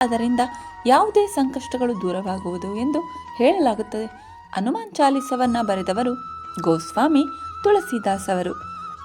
ಅದರಿಂದ ಯಾವುದೇ ಸಂಕಷ್ಟಗಳು ದೂರವಾಗುವುದು ಎಂದು ಹೇಳಲಾಗುತ್ತದೆ. ಹನುಮಾನ್ ಚಾಲಿಸವನ್ನ ಬರೆದವರು ಗೋಸ್ವಾಮಿ ತುಳಸಿದಾಸ್ ಅವರು.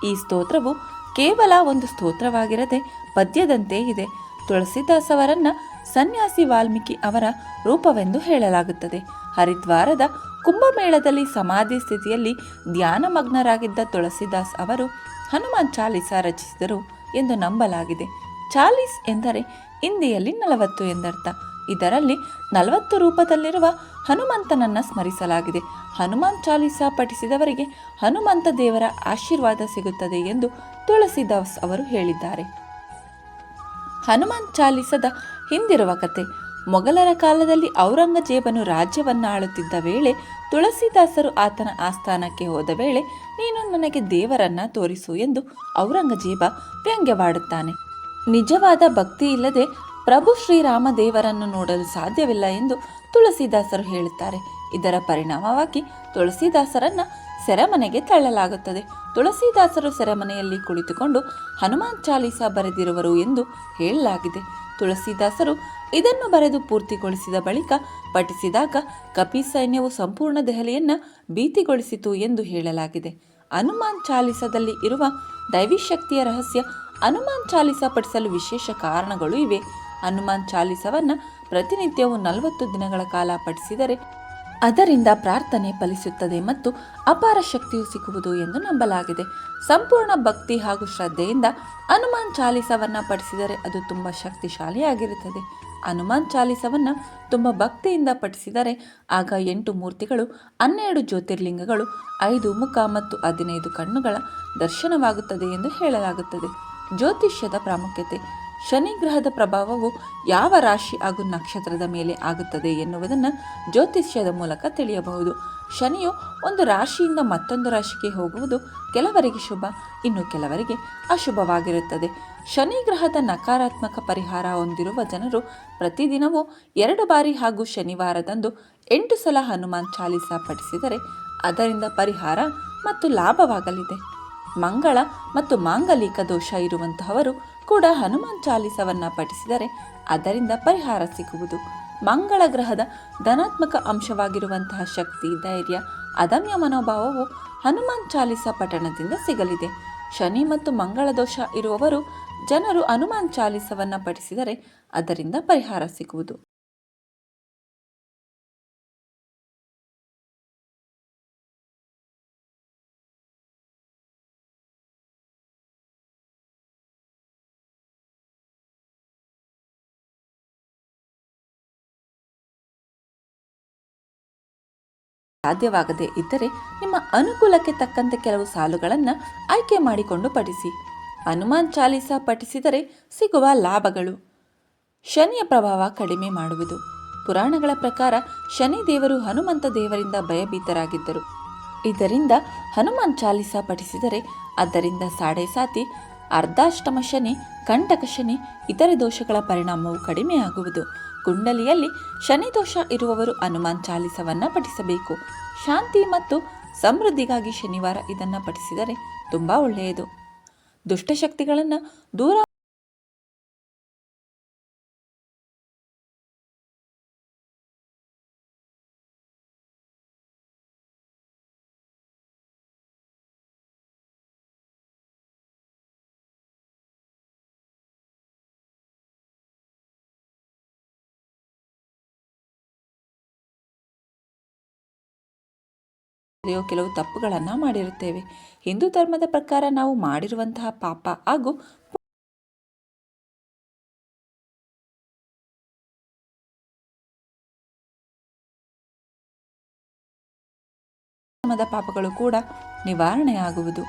ಈ ಸ್ತೋತ್ರವು ಕೇವಲ ಒಂದು ಸ್ತೋತ್ರವಾಗಿರದೆ ಪದ್ಯದಂತೆ ಇದೆ. ತುಳಸಿದಾಸ್ ಅವರನ್ನ ಸನ್ಯಾಸಿ ವಾಲ್ಮೀಕಿ ಅವರ ರೂಪವೆಂದು ಹೇಳಲಾಗುತ್ತದೆ. ಹರಿದ್ವಾರದ ಕುಂಭಮೇಳದಲ್ಲಿ ಸಮಾಧಿ ಸ್ಥಿತಿಯಲ್ಲಿ ಧ್ಯಾನಮಗ್ನರಾಗಿದ್ದ ತುಳಸಿದಾಸ್ ಅವರು ಹನುಮಾನ್ ಚಾಲಿಸ ರಚಿಸಿದರು ಎಂದು ನಂಬಲಾಗಿದೆ. ಚಾಲೀಸ್ ಎಂದರೆ ಹಿಂದಿಯಲ್ಲಿ ನಲವತ್ತು ಎಂದರ್ಥ. ಇದರಲ್ಲಿ ನಲವತ್ತು ರೂಪದಲ್ಲಿರುವ ಹನುಮಂತನನ್ನು ಸ್ಮರಿಸಲಾಗಿದೆ. ಹನುಮಾನ್ ಚಾಲಿಸ ಪಠಿಸಿದವರಿಗೆ ಹನುಮಂತ ದೇವರ ಆಶೀರ್ವಾದ ಸಿಗುತ್ತದೆ ಎಂದು ತುಳಸಿದಾಸ್ ಅವರು ಹೇಳಿದ್ದಾರೆ. ಹನುಮಾನ್ ಚಾಲಿಸದ ಹಿಂದಿರುವ ಕತೆ, ಮೊಘಲರ ಕಾಲದಲ್ಲಿ ಔರಂಗಜೇಬನು ರಾಜ್ಯವನ್ನು ಆಳುತ್ತಿದ್ದ ವೇಳೆ ತುಳಸಿದಾಸರು ಆತನ ಆಸ್ಥಾನಕ್ಕೆ ಹೋದ ವೇಳೆ, ನೀನು ನನಗೆ ದೇವರನ್ನ ತೋರಿಸು ಎಂದು ಔರಂಗಜೇಬ ವ್ಯಂಗ್ಯವಾಡುತ್ತಾನೆ. ನಿಜವಾದ ಭಕ್ತಿ ಇಲ್ಲದೆ ಪ್ರಭು ಶ್ರೀರಾಮ ದೇವರನ್ನು ನೋಡಲು ಸಾಧ್ಯವಿಲ್ಲ ಎಂದು ತುಳಸಿದಾಸರು ಹೇಳುತ್ತಾರೆ. ಇದರ ಪರಿಣಾಮವಾಗಿ ತುಳಸಿದಾಸರನ್ನ ಸೆರೆಮನೆಗೆ ತಳ್ಳಲಾಗುತ್ತದೆ. ತುಳಸಿದಾಸರು ಸೆರೆಮನೆಯಲ್ಲಿ ಕುಳಿತುಕೊಂಡು ಹನುಮಾನ್ ಚಾಲೀಸ ಬರೆದಿರುವರು ಎಂದು ಹೇಳಲಾಗಿದೆ. ತುಳಸಿದಾಸರು ಇದನ್ನು ಬರೆದು ಪೂರ್ತಿಗೊಳಿಸಿದ ಬಳಿಕ ಪಠಿಸಿದಾಗ ಕಪಿ ಸೈನ್ಯವು ಸಂಪೂರ್ಣ ದೆಹಲಿಯನ್ನ ಭೀತಿಗೊಳಿಸಿತು ಎಂದು ಹೇಳಲಾಗಿದೆ. ಹನುಮಾನ್ ಚಾಲಿಸದಲ್ಲಿ ಇರುವ ದೈವಿ ಶಕ್ತಿಯ ರಹಸ್ಯ ಹನುಮಾನ್ ಚಾಲಿಸ ಪಠಿಸಲು ವಿಶೇಷ ಕಾರಣಗಳು ಇವೆ. ಹನುಮಾನ್ ಚಾಲಿಸವನ್ನ ಪ್ರತಿನಿತ್ಯವೂ ನಲವತ್ತು ದಿನಗಳ ಕಾಲ ಪಠಿಸಿದರೆ ಅದರಿಂದ ಪ್ರಾರ್ಥನೆ ಫಲಿಸುತ್ತದೆ ಮತ್ತು ಅಪಾರ ಶಕ್ತಿಯು ಸಿಗುವುದು ಎಂದು ನಂಬಲಾಗಿದೆ. ಸಂಪೂರ್ಣ ಭಕ್ತಿ ಹಾಗೂ ಶ್ರದ್ಧೆಯಿಂದ ಹನುಮಾನ್ ಚಾಲಿಸವನ್ನ ಪಠಿಸಿದರೆ ಅದು ತುಂಬ ಶಕ್ತಿಶಾಲಿಯಾಗಿರುತ್ತದೆ. ಹನುಮಾನ್ ಚಾಲಿಸವನ್ನ ತುಂಬ ಭಕ್ತಿಯಿಂದ ಪಠಿಸಿದರೆ ಆಗ ಎಂಟು ಮೂರ್ತಿಗಳು, ಹನ್ನೆರಡು ಜ್ಯೋತಿರ್ಲಿಂಗಗಳು, ಐದು ಮುಖ ಮತ್ತು ಹದಿನೈದು ಕಣ್ಣುಗಳ ದರ್ಶನವಾಗುತ್ತದೆ ಎಂದು ಹೇಳಲಾಗುತ್ತದೆ. ಜ್ಯೋತಿಷ್ಯದ ಪ್ರಾಮುಖ್ಯತೆ. ಶನಿ ಗ್ರಹದ ಪ್ರಭಾವವು ಯಾವ ರಾಶಿ ಹಾಗೂ ನಕ್ಷತ್ರದ ಮೇಲೆ ಆಗುತ್ತದೆ ಎನ್ನುವುದನ್ನು ಜ್ಯೋತಿಷ್ಯದ ಮೂಲಕ ತಿಳಿಯಬಹುದು. ಶನಿಯು ಒಂದು ರಾಶಿಯಿಂದ ಮತ್ತೊಂದು ರಾಶಿಗೆ ಹೋಗುವುದು ಕೆಲವರಿಗೆ ಶುಭ, ಇನ್ನು ಕೆಲವರಿಗೆ ಅಶುಭವಾಗಿರುತ್ತದೆ. ಶನಿ ಗ್ರಹದ ನಕಾರಾತ್ಮಕ ಪರಿಹಾರ ಹೊಂದಿರುವ ಜನರು ಪ್ರತಿದಿನವೂ ಎರಡು ಬಾರಿ ಹಾಗೂ ಶನಿವಾರದಂದು ಎಂಟು ಸಲ ಹನುಮಾನ್ ಚಾಲಿಸ ಪಠಿಸಿದರೆ ಅದರಿಂದ ಪರಿಹಾರ ಮತ್ತು ಲಾಭವಾಗಲಿದೆ. ಮಂಗಳ ಮತ್ತು ಮಾಂಗಲಿಕ ದೋಷ ಇರುವಂತಹವರು ಕೂಡ ಹನುಮಾನ್ ಚಾಲಿಸವನ್ನ ಪಠಿಸಿದರೆ ಅದರಿಂದ ಪರಿಹಾರ ಸಿಗುವುದು. ಮಂಗಳ ಗ್ರಹದ ಧನಾತ್ಮಕ ಅಂಶವಾಗಿರುವಂತಹ ಶಕ್ತಿ, ಧೈರ್ಯ, ಅದಮ್ಯ ಮನೋಭಾವವು ಹನುಮಾನ್ ಚಾಲಿಸ ಪಠಣದಿಂದ ಸಿಗಲಿದೆ. ಶನಿ ಮತ್ತು ಮಂಗಳ ದೋಷ ಇರುವವರು ಜನರು ಹನುಮಾನ್ ಚಾಲಿಸವನ್ನ ಪಠಿಸಿದರೆ ಅದರಿಂದ ಪರಿಹಾರ ಸಿಗುವುದು. ಸಾಧ್ಯವಾಗದೇ ಇದ್ದರೆ ನಿಮ್ಮ ಅನುಕೂಲಕ್ಕೆ ತಕ್ಕಂತೆ ಕೆಲವು ಸಾಲುಗಳನ್ನು ಆಯ್ಕೆ ಮಾಡಿಕೊಂಡು ಪಠಿಸಿ. ಹನುಮಾನ್ ಚಾಲಿಸ ಪಠಿಸಿದರೆ ಸಿಗುವ ಲಾಭಗಳು. ಶನಿಯ ಪ್ರಭಾವ ಕಡಿಮೆ ಮಾಡುವುದು. ಪುರಾಣಗಳ ಪ್ರಕಾರ ಶನಿ ದೇವರು ಹನುಮಂತ ದೇವರಿಂದ ಭಯಭೀತರಾಗಿದ್ದರು. ಇದರಿಂದ ಹನುಮಾನ್ ಚಾಲಿಸ ಪಠಿಸಿದರೆ ಅದರಿಂದ ಸಾಡೆ ಸಾತಿ ಅರ್ಧಾಷ್ಟಮ ಶನಿ, ಕಂಟಕ ಶನಿ, ಇತರೆ ದೋಷಗಳ ಪರಿಣಾಮವು ಕಡಿಮೆಯಾಗುವುದು. ಕುಂಡಲಿಯಲ್ಲಿ ಶನಿ ದೋಷ ಇರುವವರು ಹನುಮಾನ್ ಚಾಲಿಸವನ್ನ ಪಠಿಸಬೇಕು. ಶಾಂತಿ ಮತ್ತು ಸಮೃದ್ಧಿಗಾಗಿ ಶನಿವಾರ ಇದನ್ನು ಪಠಿಸಿದರೆ ತುಂಬ ಒಳ್ಳೆಯದು. ದುಷ್ಟಶಕ್ತಿಗಳನ್ನು ದೂರ ಕೆಲವು ತಪ್ಪುಗಳನ್ನು ಮಾಡಿರುತ್ತೇವೆ. ಹಿಂದೂ ಧರ್ಮದ ಪ್ರಕಾರ ನಾವು ಮಾಡಿರುವಂತಹ ಪಾಪ ಹಾಗೂ ಧರ್ಮದ ಪಾಪಗಳು ಕೂಡ ನಿವಾರಣೆಯಾಗುವುದು.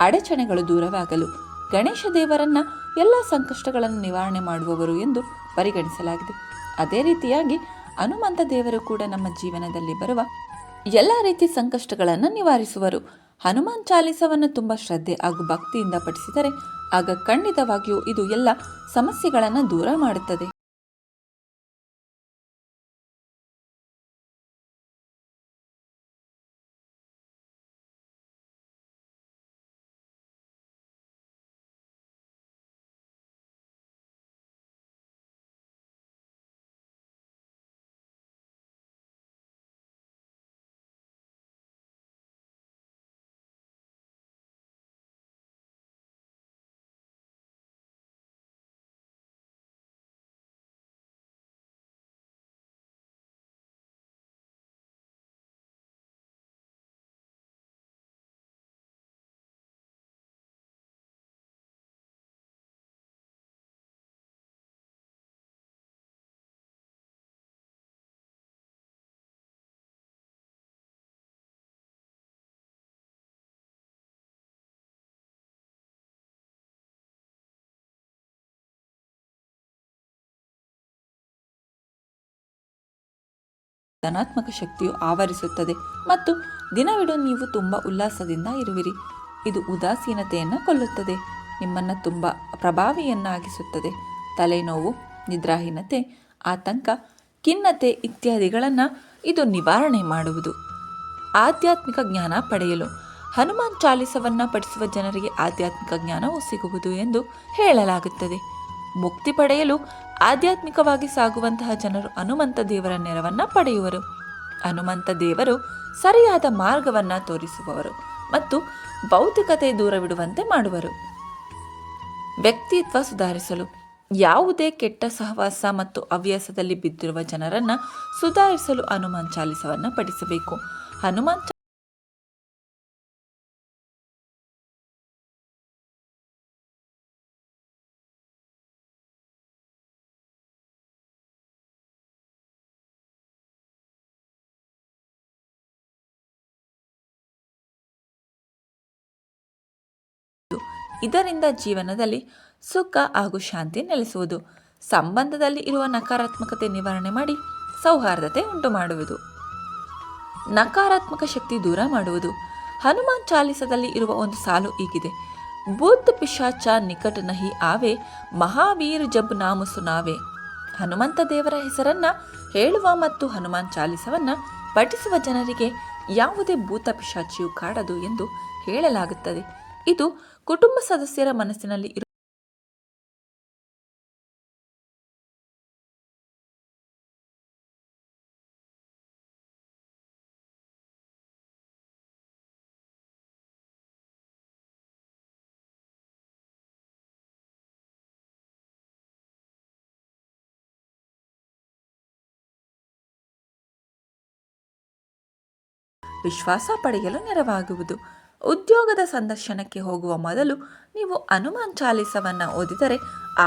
ಅಡಚಣೆಗಳು ದೂರವಾಗಲು ಗಣೇಶ ದೇವರನ್ನ ಎಲ್ಲ ಸಂಕಷ್ಟಗಳನ್ನು ನಿವಾರಣೆ ಮಾಡುವವರು ಎಂದು ಪರಿಗಣಿಸಲಾಗಿದೆ. ಅದೇ ರೀತಿಯಾಗಿ ಹನುಮಂತ ದೇವರು ಕೂಡ ನಮ್ಮ ಜೀವನದಲ್ಲಿ ಬರುವ ಎಲ್ಲ ರೀತಿ ಸಂಕಷ್ಟಗಳನ್ನು ನಿವಾರಿಸುವರು. ಹನುಮಾನ್ ಚಾಲಿಸವನ್ನು ತುಂಬ ಶ್ರದ್ಧೆ ಹಾಗೂ ಭಕ್ತಿಯಿಂದ ಪಠಿಸಿದರೆ ಆಗ ಖಂಡಿತವಾಗಿಯೂ ಇದು ಎಲ್ಲ ಸಮಸ್ಯೆಗಳನ್ನು ದೂರ ಮಾಡುತ್ತದೆ. ಧನಾತ್ಮಕ ಶಕ್ತಿಯು ಆವರಿಸುತ್ತದೆ ಮತ್ತು ದಿನವಿಡೂ ನೀವು ತುಂಬ ಉಲ್ಲಾಸದಿಂದ ಇರುವಿರಿ. ಇದು ಉದಾಸೀನತೆಯನ್ನು ಕೊಲ್ಲುತ್ತದೆ. ನಿಮ್ಮನ್ನು ತುಂಬ ಪ್ರಭಾವಿಯನ್ನಾಗಿಸುತ್ತದೆ. ತಲೆನೋವು, ನಿದ್ರಾಹೀನತೆ, ಆತಂಕ, ಖಿನ್ನತೆ ಇತ್ಯಾದಿಗಳನ್ನು ಇದು ನಿವಾರಣೆ ಮಾಡುವುದು. ಆಧ್ಯಾತ್ಮಿಕ ಜ್ಞಾನ ಪಡೆಯಲು, ಹನುಮಾನ್ ಚಾಲಿಸವನ್ನು ಪಡಿಸುವ ಜನರಿಗೆ ಆಧ್ಯಾತ್ಮಿಕ ಜ್ಞಾನವು ಸಿಗುವುದು ಎಂದು ಹೇಳಲಾಗುತ್ತದೆ. ಮುಕ್ತಿ ಪಡೆಯಲು ಆಧ್ಯಾತ್ಮಿಕವಾಗಿ ಸಾಗುವಂತಹ ಜನರು ಹನುಮಂತ ದೇವರ ನೆರವನ್ನು ಪಡೆಯುವರು. ಹನುಮಂತ ದೇವರು ಸರಿಯಾದ ಮಾರ್ಗವನ್ನು ತೋರಿಸುವವರು ಮತ್ತು ಭೌತಿಕತೆ ದೂರವಿಡುವಂತೆ ಮಾಡುವರು. ವ್ಯಕ್ತಿತ್ವ ಸುಧಾರಿಸಲು ಯಾವುದೇ ಕೆಟ್ಟ ಸಹವಾಸ ಮತ್ತು ಹವ್ಯಾಸದಲ್ಲಿ ಬಿದ್ದಿರುವ ಜನರನ್ನು ಸುಧಾರಿಸಲು ಹನುಮಾನ್ ಚಾಲಿಸವನ್ನು ಪಡಿಸಬೇಕು ಹನುಮಾನ್ ಇದರಿಂದ ಜೀವನದಲ್ಲಿ ಸುಖ ಹಾಗೂ ಶಾಂತಿ ನೆಲೆಸುವುದು. ಸಂಬಂಧದಲ್ಲಿ ಇರುವ ನಕಾರಾತ್ಮಕತೆ ನಿವಾರಣೆ ಮಾಡಿ ಸೌಹಾರ್ದತೆ ಉಂಟು ಮಾಡುವುದು. ನಕಾರಾತ್ಮಕ ಶಕ್ತಿ ದೂರ ಮಾಡುವುದು. ಹನುಮಾನ್ ಚಾಲಿಸದಲ್ಲಿ ಇರುವ ಒಂದು ಸಾಲು ಹೀಗಿದೆ. ಬುದ್ಧ ಪಿಶಾಚ ನಿಕಟ ನಹಿ ಆವೆ, ಮಹಾವೀರ್ ಜಬ್ ನಾಮ ಸುನಾವೆ. ಹನುಮಂತ ದೇವರ ಹೆಸರನ್ನ ಹೇಳುವ ಮತ್ತು ಹನುಮಾನ್ ಚಾಲಿಸವನ್ನ ಪಠಿಸುವ ಜನರಿಗೆ ಯಾವುದೇ ಭೂತ ಪಿಶಾಚಿಯು ಕಾಡದು ಎಂದು ಹೇಳಲಾಗುತ್ತದೆ. ಇದು ಕುಟುಂಬ ಸದಸ್ಯರ ಮನಸ್ಸಿನಲ್ಲಿ ಇರು ವಿಶ್ವಾಸ ಪಡೆಯಲು ನೆರವಾಗುವುದು. ಉದ್ಯೋಗದ ಸಂದರ್ಶನಕ್ಕೆ ಹೋಗುವ ಮೊದಲು ನೀವು ಹನುಮಾನ್ ಚಾಲಿಸವನ್ನು ಓದಿದರೆ ಆ